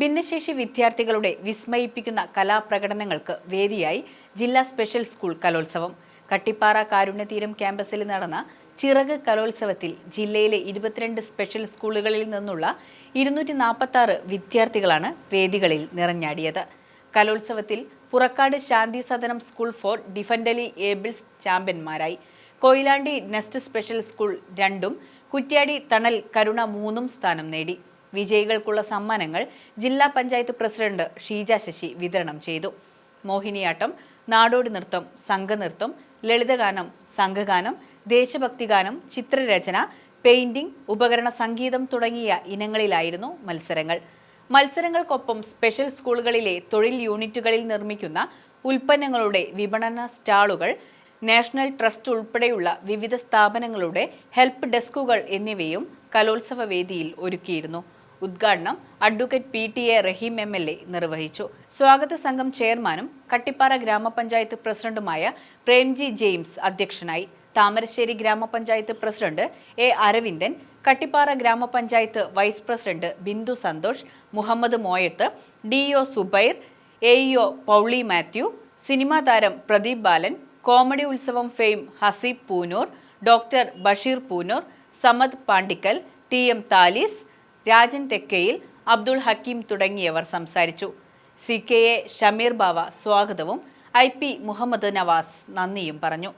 ഭിന്നശേഷി വിദ്യാർത്ഥികളുടെ വിസ്മയിപ്പിക്കുന്ന കലാപ്രകടനങ്ങൾക്ക് വേദിയായി ജില്ലാ സ്പെഷ്യൽ സ്കൂൾ കലോത്സവം. കട്ടിപ്പാറ കാരുണ്യതീരം ക്യാമ്പസിൽ നടന്ന ചിറക് കലോത്സവത്തിൽ ജില്ലയിലെ ഇരുപത്തിരണ്ട് സ്പെഷ്യൽ സ്കൂളുകളിൽ നിന്നുള്ള ഇരുന്നൂറ്റി നാൽപ്പത്തി വിദ്യാർത്ഥികളാണ് വേദികളിൽ നിറഞ്ഞാടിയത്. കലോത്സവത്തിൽ Purakkad Shanthi Sadanam school for differently abled ചാമ്പ്യന്മാരായി. Koyilandy nest special school രണ്ടും കുറ്റ്യാടി തണൽ കരുണ മൂന്നും സ്ഥാനം നേടി. വിജയികൾക്കുള്ള സമ്മാനങ്ങൾ ജില്ലാ പഞ്ചായത്ത് പ്രസിഡന്റ് ഷീജ ശശി വിതരണം ചെയ്തു. മോഹിനിയാട്ടം നാടോടി നൃത്തം സംഘനൃത്തം ലളിതഗാനം സംഘഗാനം ദേശഭക്തിഗാനം ചിത്രരചന പെയിന്റിംഗ് ഉപകരണ സംഗീതം തുടങ്ങിയ ഇനങ്ങളിലായിരുന്നു മത്സരങ്ങൾ. മത്സരങ്ങൾക്കൊപ്പം സ്പെഷ്യൽ സ്കൂളുകളിലെ തൊഴിൽ യൂണിറ്റുകളിൽ നിർമ്മിക്കുന്ന ഉൽപ്പന്നങ്ങളുടെ വിപണന സ്റ്റാളുകൾ നാഷണൽ ട്രസ്റ്റ് ഉൾപ്പെടെയുള്ള വിവിധ സ്ഥാപനങ്ങളുടെ ഹെൽപ്പ് ഡെസ്കുകൾ എന്നിവയും കലോത്സവ വേദിയിൽ ഒരുക്കിയിരുന്നു. ഉദ്ഘാടനം advocate P T A Rahim M L A നിർവഹിച്ചു. സ്വാഗത സംഘം ചെയർമാനും കട്ടിപ്പാറ ഗ്രാമപഞ്ചായത്ത് പ്രസിഡന്റുമായ പ്രേംജി ജെയിംസ് അധ്യക്ഷനായി. താമരശ്ശേരി ഗ്രാമപഞ്ചായത്ത് പ്രസിഡന്റ് എ അരവിന്ദൻ കട്ടിപ്പാറ ഗ്രാമപഞ്ചായത്ത് vice president Bindu Santhosh Muhammad Moyath D O Subair A EO Pauly Mathew cinema താരം Pradeep Balan comedy Utsavam fame Haseeb Poonoor doctor Basheer Poonoor Samad Pandikkal T M Thalees Rajan Thekkayil Abdul Hakeem തുടങ്ങിയവർ സംസാരിച്ചു. C K A Shameer Bava സ്വാഗതവും I P Muhammad Nawaz നന്ദിയും പറഞ്ഞു.